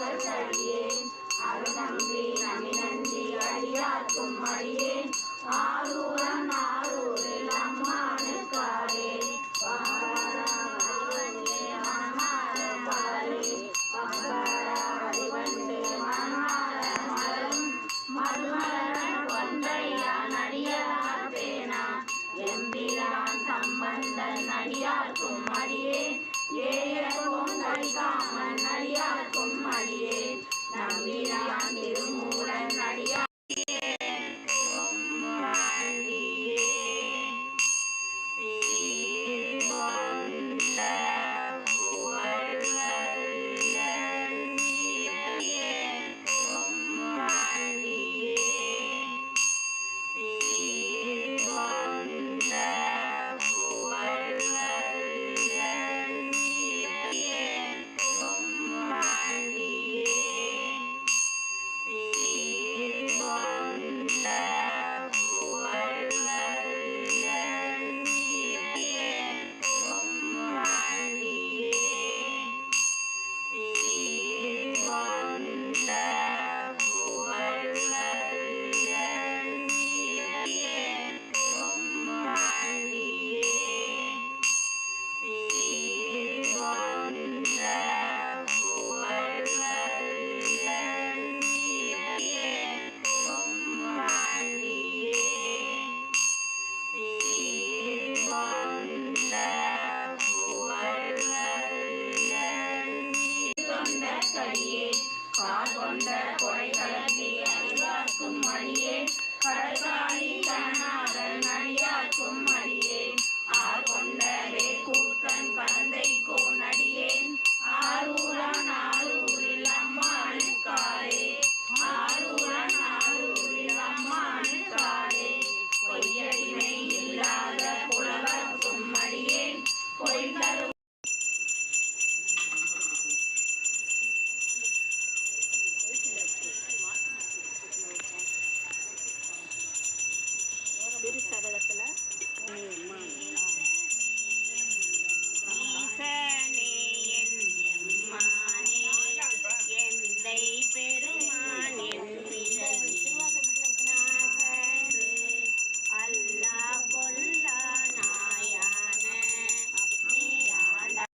அடியேன் அருநம்பி நம்பி நந்தி அடியாக்கும் அடியேன். ஆரூரன் ஆரூரில் அம்மானுக்காரே வந்தே மனமார பாரே கால் கொண்ட கொடைகளே அறிவாக்கும் மணியே. கடற்கால்